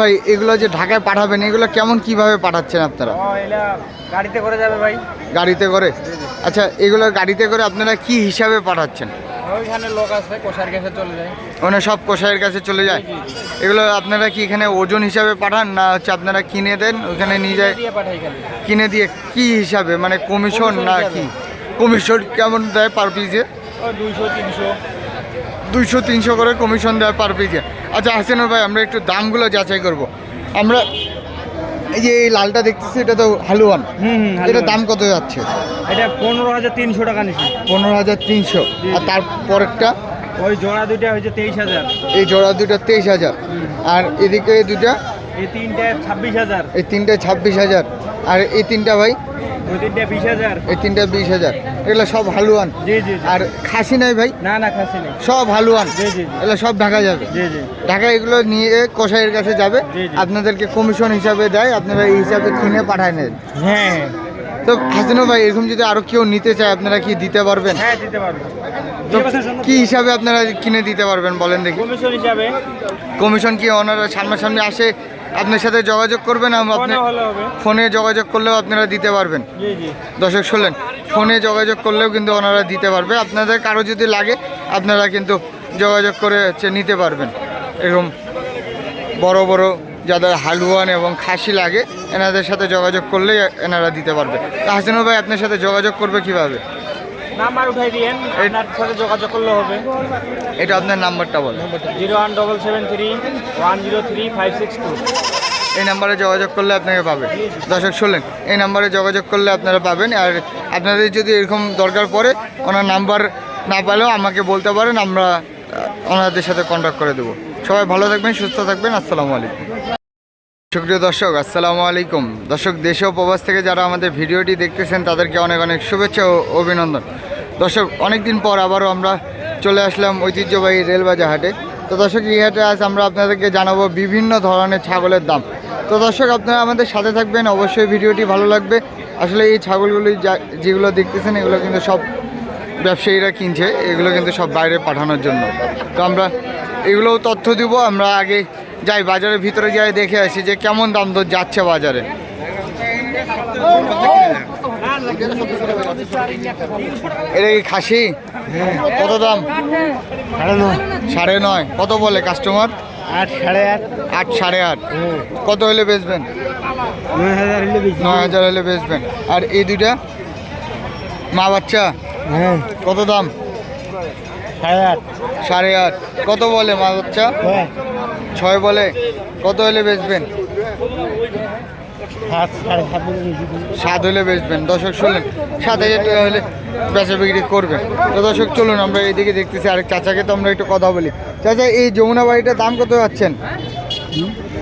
ভাই এগুলো যে ঢাকায় পাঠাবেন এগুলো কেমন কীভাবে পাঠাচ্ছেন আপনারা? গাড়িতে করে যাবে ভাই। গাড়িতে করে? আচ্ছা এগুলো গাড়িতে করে আপনারা কি হিসাবে পাঠাচ্ছেন? ওইখানে লোক আছে কোষার কাছে চলে যায়। মানে সব কষাইয়ের কাছে চলে যায়? এগুলো আপনারা কি এখানে ওজন হিসাবে পাঠান না হচ্ছে আপনারা কিনে দেন? ওখানে নিয়ে যায়? কিনে দিয়ে কি হিসাবে? মানে কমিশন না কি? কমিশন কেমন দেয় পার ও দুইশো তিনশো। দুইশো তিনশো করে কমিশন দেয় পার পিসে আচ্ছা হাসিনুর ভাই আমরা একটু দামগুলো যাচাই করব। আমরা এই যে এই লালটা দেখতেছি এটা তো হালুয়ান। হুম এটা দাম কত যাচ্ছে? এটা পনেরো হাজার তিনশো টাকা নিছি পনেরো হাজার তিনশো। আর তারপরেরটা ওই জোড়া দুইটা হয়েছে তেইশ হাজার। এই জোড়া দুটো তেইশ হাজার। আর এদিকে এই দুটা এই তিনটা ছাব্বিশ হাজার। এই তিনটে ছাব্বিশ হাজার। আর এই তিনটা ভাই? ওই তিনটা বিশ হাজার। এই তিনটা বিশ হাজার। এগুলো সব হালুয়ান। জি জি জি। আর খাসি নাই ভাই? না না খাসি নেই। সব হালুয়ান। জি, জি, জি। এগুলো সব ঢাকা যাবে। জি জি। ঢাকা এগুলো নিয়ে কষাইয়ের কাছে যাবে। আপনাদেরকে কমিশন হিসাবে দেয় আপনারা এই হিসাবে কিনে পাঠায় নেন। হ্যাঁ। তো হাসিনো ভাই এরকম যদি আরও কেউ নিতে চায় আপনারা কি দিতে পারবেন? হ্যাঁ দিতে পারব। কি হিসাবে আপনারা কিনে দিতে পারবেন বলেন দেখি। কমিশন হিসাবে? কমিশন কি ওনারা সামনাসামনি আসে? আপনার সাথে যোগাযোগ করবেন আপনি ফোনে যোগাযোগ করলেও আপনারা দিতে পারবেন। দর্শক শুনলেন ফোনে যোগাযোগ করলেও কিন্তু ওনারা দিতে পারবে। আপনাদের কারও যদি লাগে আপনারা কিন্তু যোগাযোগ করে হচ্ছে নিতে পারবেন। এরকম বড় বড় যাদের হালুয়ান এবং খাসি লাগে এনাদের সাথে যোগাযোগ করলেই এনারা দিতে পারবে। হাসিনুর ভাই আপনার সাথে যোগাযোগ করবে কীভাবে? নাম্বার উঠাই দিয়েন আপনার সাথে যোগাযোগ করলে হবে। এটা আপনার নাম্বারটা বলেন zero one double seven three one zero three five six two. এই নাম্বারে যোগাযোগ করলে আপনাকে পাবেন দর্শক শুনলেন এই নাম্বারে যোগাযোগ করলে আপনারা পাবেন। আর আপনাদের যদি এরকম দরকার পড়ে ওনার নাম্বার না পেলেও আমাকে বলতে পারেন আমরা ওনাদের সাথে কন্ট্যাক্ট করে দেবো। সবাই ভালো থাকবেন সুস্থ থাকবেন। আসসালামু আলাইকুম। সুপ্রিয় দর্শক, আসসালামু আলাইকুম। দর্শক, দেশে প্রবাস থেকে যারা আমাদের ভিডিওটি দেখতেছেন, তাদেরকে অনেক অনেক শুভেচ্ছা ও অভিনন্দন। দর্শক অনেক দিন পর আবারও আমরা চলে আসলাম ঐতিহ্যবাহী রেলবাজার হাটে তো দর্শক, এই হাটে আজ আমরা আপনাদেরকে জানাব বিভিন্ন ধরনের ছাগলের দাম। তো দর্শক, আপনারা আমাদের সাথে থাকবেন, অবশ্যই ভিডিওটি ভালো লাগবে। আসলে এই ছাগলগুলি যেগুলো দেখতেছেন, এগুলো কিন্তু সব ব্যবসায়ীরা কিনছে, এগুলো কিন্তু সব বাইরে পাঠানোর জন্য। তো আমরা এগুলোও তথ্য দিব, আমরা আগে যাই, বাজারের ভিতরে যাই দেখে আসি যে কেমন দাম দর যাচ্ছে বাজারে। এটা কি খাসি? কত দাম? সাড়ে নয়। কত বলে কাস্টমার আট সাড়ে আট আট সাড়ে আট। কত হলে বেচবেন? নয় হাজার হলে বেচবেন। আর এই দুইটা? মা বাচ্চা? কত দাম? সাড়ে আট। সাড়ে আট। কত বলে মা বাচ্চা? ছয় বলে কত হলে বেচবেন? সাত হলে বেচবেন। দর্শক শুনলেন সাত হাজার টাকা হলে বেচা বিক্রি করবেন। তো দর্শক চলুন আমরা এইদিকে দেখতেছি আরেক চাচাকে তো আমরা একটু কথা বলি। চাচা এই যমুনা বাড়িটার দাম কত যাচ্ছেন?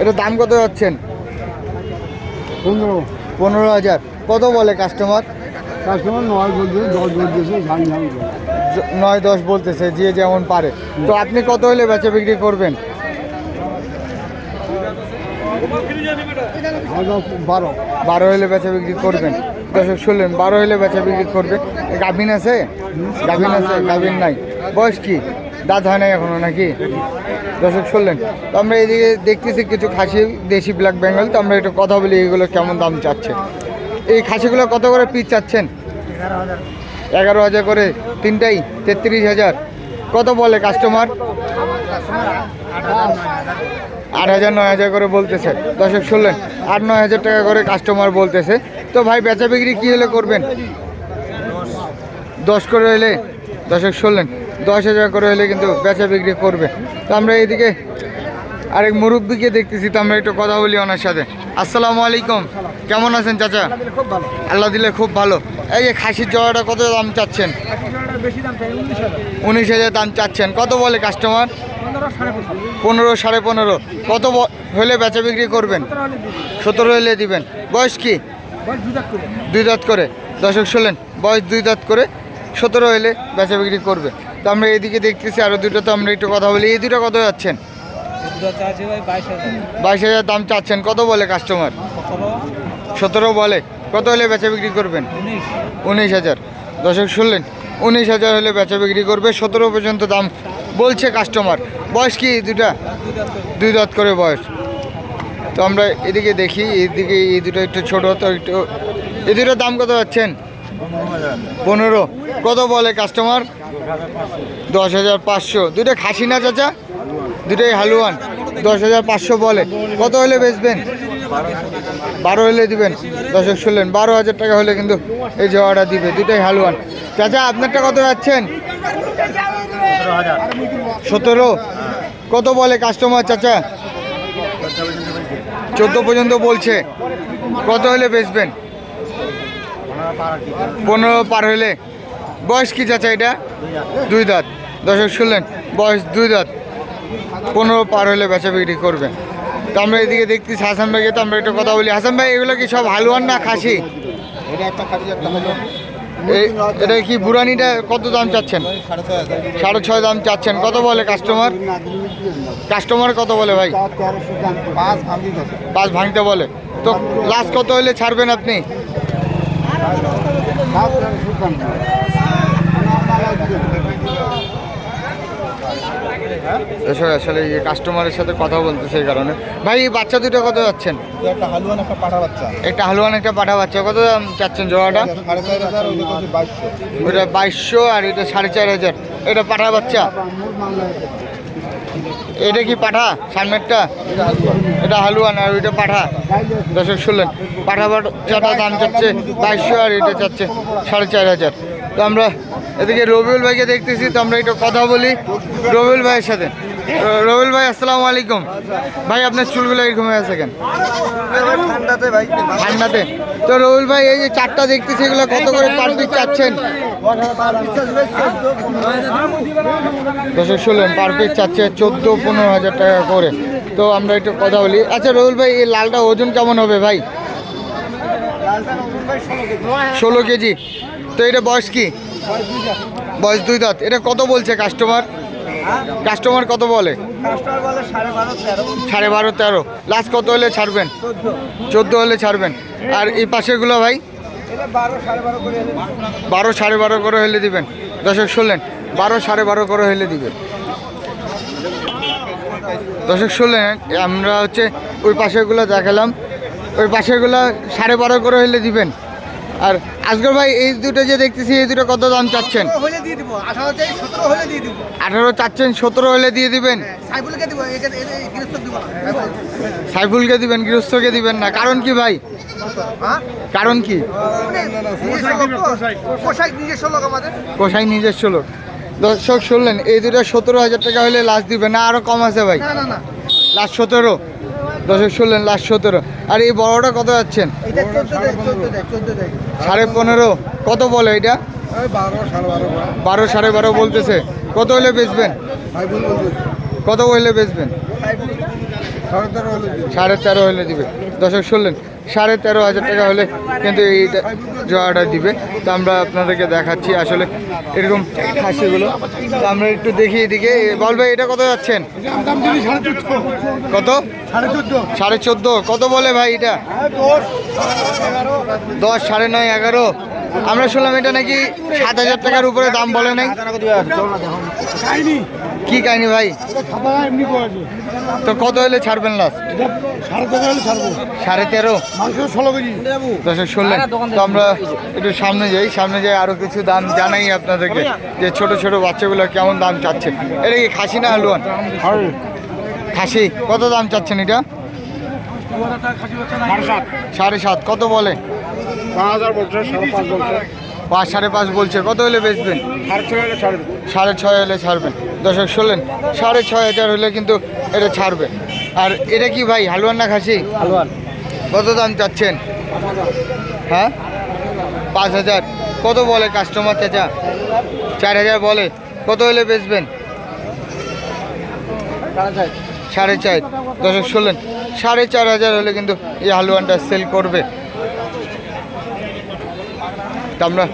এটা দাম কত যাচ্ছেন? পনেরো। পনেরো হাজার। কত বলে কাস্টমার? কাস্টমার নয় দশ বলতেছে নয় দশ বলতেছে যে যেমন পারে। তো আপনি কত হলে বেচা বিক্রি করবেন? বারো। বারো হলে বেচা বিক্রি করবেন। দর্শক, শুনলেন, বারো হলে বেচা বিক্রি করবে। গাভিন আছে? গাভিন আছে? গাভিন নাই। বয়স কি? দাঁত হয় নাই এখনও নাকি? দর্শক, শুনলেন। তো আমরা এদিকে দেখতেছি কিছু খাসি, দেশি ব্ল্যাক বেঙ্গল তো আমরা একটু কথা বলি এগুলো কেমন দাম চাচ্ছে। এই খাসিগুলো কত করে পিস চাচ্ছেন? এগারো হাজার করে। তিনটাই? তেত্রিশ হাজার। কত বলে কাস্টমার আট হাজার, নয় হাজার করে বলতেছে। দর্শক, শুনলেন? আট, নয় হাজার টাকা করে কাস্টমার বলতেছে। তো ভাই, বেচা বিক্রি কী হলে করবেন? দশ করে হলে, দর্শক, শুনলেন? দশ হাজার করে হলে কিন্তু বেচা বিক্রি করবে। তো আমরা এইদিকে আরেক মুরব্বীকে দেখতেছি তো আমরা একটু কথা বলি ওনার সাথে। আসসালামু আলাইকুম। কেমন আছেন চাচা? আল্লাহ দিলে খুব ভালো। এই যে খাসির জড়াটা কত দাম চাচ্ছেন? উনিশ হাজার। দাম চাচ্ছেন। কত বলে কাস্টমার পনেরো সাড়ে পনেরো। কত হলে বেচা বিক্রি করবেন? সতেরো হলে দিবেন। বয়স কি? দুই দাঁত করে। দর্শক শুনলেন বয়স দুই দাঁত করে সতেরো হলে বেচা বিক্রি করবে। তো আমরা এদিকে দেখতেছি আরও দুটো তো আমরা একটু কথা বলি। এই দুটো কত যাচ্ছেন? বাইশ হাজার। দাম চাচ্ছেন। কত বলে কাস্টমার সতেরো। বলে। কত হলে বেচা বিক্রি করবেন? উনিশ। হাজার। দর্শক শুনলেন? উনিশ হাজার হলে বেচা বিক্রি করবে। সতেরো পর্যন্ত দাম বলছে কাস্টমার বয়স কি দুটা? দুই দাঁত করে বয়স। তো আমরা এদিকে দেখি। এদিকে এই দুটো একটু ছোটো তো একটু এই দুটোর দাম কত পাচ্ছেন পনেরো। কত বলে কাস্টমার দশ হাজার পাঁচশো। দুটো খাসি না চাচা? দুটোই হালুয়ান, দশ হাজার পাঁচশো বলে। কত হলে বেচবেন? বারো হলে দিবেন দশক শুনলেন। বারো হাজার টাকা হলে কিন্তু এই জোয়াটা দিবে দুটোই হালুয়ান। চাচা, আপনারটা কত যাচ্ছেন? সতেরো। কত বলে কাস্টমার চাচা? চোদ্দ পর্যন্ত বলছে। কত হলে বেচবেন? পনেরো পার হলে। বয়স কি চাচা এটা? দুই দাঁত। দর্শক শুনলেন, বয়স দুই দাঁত। পনেরো পার হলে বেচা বিক্রি করবেন তো আমরা এদিকে দেখতেছি হাসান ভাইকে তো আমরা একটু কথা বলি। হাসান ভাই এগুলো কি সব হালুয়ান না খাসি? এটা কি বুড়ানিটা কত দাম চাচ্ছেন? সাড়ে ছয় দাম চাচ্ছেন। কত বলে কাস্টমার কাস্টমার কত বলে ভাই? পাঁচ ভাঙি ভাঙতে বলে। তো লাস্ট কত হলে ছাড়বেন আপনি? এসব আসলে কাস্টমারের সাথে কথা বলতেছে এই কারণে। ভাই এই বাচ্চা দুটো কত যাচ্ছেন? একটা হালুয়ান একটা পাঠা বাচ্চা। একটা হালুয়ান একটা পাঠা বাচ্চা। কত দাম চাচ্ছেন জোড়াটা? ওটা বাইশশো আর এটা সাড়ে চার হাজার। এটা পাঠা বাচ্চা? এটা কি পাঠা? সামনেরটা? এটা হালুয়ান আর ওইটা পাঠা। দর্শক শুনলেন পাঠা বাচ্চাটা দাম চাচ্ছে বাইশশো আর এটা চাচ্ছে সাড়ে চার হাজার। তো আমরা এদিকে রবিউল ভাইকে দেখতেছি তো আমরা একটু কথা বলি রবিউল ভাইয়ের সাথে। রবিউল ভাই আসসালামু আলাইকুম। ভাই আপনার চুলগুলো এরকম হয়ে আছে কেন? ঠান্ডাতে ভাই। ঠান্ডাতে। তো রবিউল ভাই এই যে চারটা দেখতেছি এগুলো কত করে পার পিস চাচ্ছেন? দর্শক শুনলেন পার পিস চাচ্ছে চোদ্দ পনেরো হাজার টাকা করে। তো আমরা একটু কথা বলি। আচ্ছা রহুল ভাই এই লালটা ওজন কেমন হবে ভাই? ষোলো কেজি। তো এটা বয়স কি? বয়স দুই দাঁত। এটা কত বলছে কাস্টমার কাস্টমার কত বলে? সাড়ে বারো, তেরো। লাস্ট কত হলে ছাড়বেন? চোদ্দ হলে ছাড়বেন। আর এই পাশেগুলো ভাই? বারো সাড়ে বারো করে হলে দিবেন। দর্শক, শুনলেন? বারো সাড়ে বারো করে হলে দিবেন। দর্শক, শুনলেন? আমরা হচ্ছে ওই পাশেগুলো দেখালাম। ওই পাশেগুলো সাড়ে বারো করে হলে দিবেন। আর আজগর ভাই এই দুটো যে দেখতেছি এই দুটো কত দাম চাচ্ছেন? আঠারো চাচ্ছেন সতেরো হলে দিয়ে দিবেন? না সাইফুলকে দিবেন গৃহস্থকে দিবেন না। কারণ কি ভাই? হ্যাঁ? কারণ কি? লোক কোষাই নিজস্ব লোক দর্শক শুনলেন এই দুটো সতেরো হাজার টাকা হলে লাস্ট দিবে না? আরও কম আছে ভাই। না না না। লাস্ট সতেরো? দর্শক শুনলেন লাস্ট সতেরো। আর এই বড়টা কত যাচ্ছেন? সাড়ে পনেরো। কত বলে এটা? বারো সাড়ে বারো বলতেছে। কত হলে বেচবেন? কত হলে বেচবেন? সাড়ে তেরো হলে দিন সাড়ে তেরো হলে দিবে। দর্শক শুনলেন। সাড়ে তেরো হাজার টাকা হলে কিন্তু এইটা জোয়াটা দিবে। তো আমরা আপনাদেরকে দেখাচ্ছি আসলে এরকম খাসিগুলো। তো আমরা একটু দেখি এদিকে। বল ভাই, এটা কত যাচ্ছেন? কত? সাড়ে চোদ্দ। কত বলে ভাই এটা? দশ, সাড়ে নয়, এগারো। আমরা শুনলাম এটা নাকি সাত হাজার টাকার উপরে দাম বলে নাই। কি কাহিনি ভাই? তো কত হলে ছাড়বেন লাস্ট সাড়ে তেরো শুনলেন তো আমরা একটু সামনে যাই। সামনে যাই আরও কিছু দাম জানাই আপনাদেরকে যে ছোট ছোট বাচ্চাগুলো কেমন দাম চাচ্ছে। এটা কি খাসি না হালুয়ান খাসি। কত দাম চাচ্ছেন এটা? সাড়ে সাত। কত বলে? পাঁচ হাজার সাড়ে পাঁচ বলছে। সাড়ে পাঁচ বলছে। কত হলে বেচবেন? সাড়ে ছয় হলে ছাড়বেন। দর্শক শুনলেন সাড়ে ছয় হাজার হলে কিন্তু এটা ছাড়বে। আর এটা কি ভাই হালুয়ান না খাসি? হালুয়ান কত দাম চাচ্ছেন? হ্যাঁ? পাঁচ হাজার। কত বলে কাস্টমার চাচা? চার হাজার বলে। কত হলে বেচবেন? সাড়ে চার। দর্শক শুনলেন সাড়ে চার হাজার হলে কিন্তু এই হালুয়ানটা সেল করবে। তা আমরা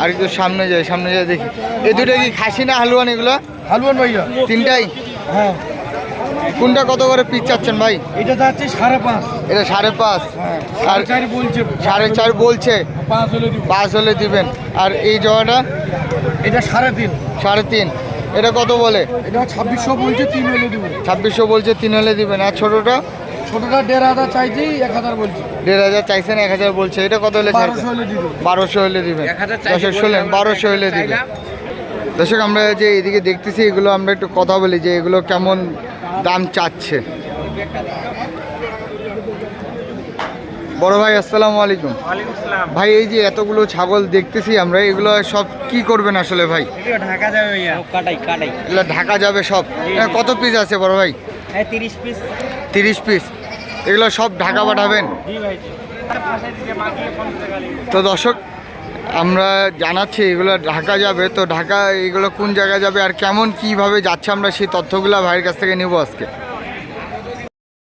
আর একটু সামনে যাই সামনে যাই দেখি। এ দুটো কি খাসি না হালুয়ান এগুলো? হালুয়ান ভাইয়া? তিনটাই? হ্যাঁ। কোনটা কত করে পিস চাচ্ছেন ভাই? এটা যাচ্ছে সাড়ে পাঁচ। এটা সাড়ে পাঁচ। আর সাড়ে চার বলছে। সাড়ে চার বলছে। পাঁচ হলে পাঁচ হলে দিবেন। আর এই জগাটা? এটা সাড়ে তিন। সাড়ে তিন। এটা কত বলে? এটা ছাব্বিশশো বলছে তিন হলে দিব। ছাব্বিশশো বলছে তিন হলে দিবেন। আর ছোটোটা? ছোটটা দেড় হাজার চাইছি এক হাজার বলছি। দেড় হাজার চাইছেন এক হাজার বলছে। এটা কত হলে বারোশো হলে দিব। বারোশো হলে দিবেন। শুনলেন বারোশো হলে দিবেন। দর্শক আমরা যে এদিকে দেখতেছি এগুলো আমরা একটু কথা বলি যে এগুলো কেমন দাম চাচ্ছে। বড় ভাই আসসালামু আলাইকুম। ভাই এই যে এতগুলো ছাগল দেখতেছি আমরা এগুলো সব কি করবেন আসলে ভাই? ঢাকা যাবে ভাইয়া। কাটাই কাটাই। এগুলো ঢাকা যাবে সব। কত পিস আছে বড় ভাই? তিরিশ পিস তিরিশ পিস এগুলো সব ঢাকা পাঠাবেন? তো দর্শক আমরা জানাচ্ছি এগুলো ঢাকা যাবে, তো ঢাকা এগুলো কোন জায়গায় যাবে আর কেমন কীভাবে যাচ্ছে আমরা সেই তথ্যগুলো ভাইয়ের কাছ থেকে নেব আজকে।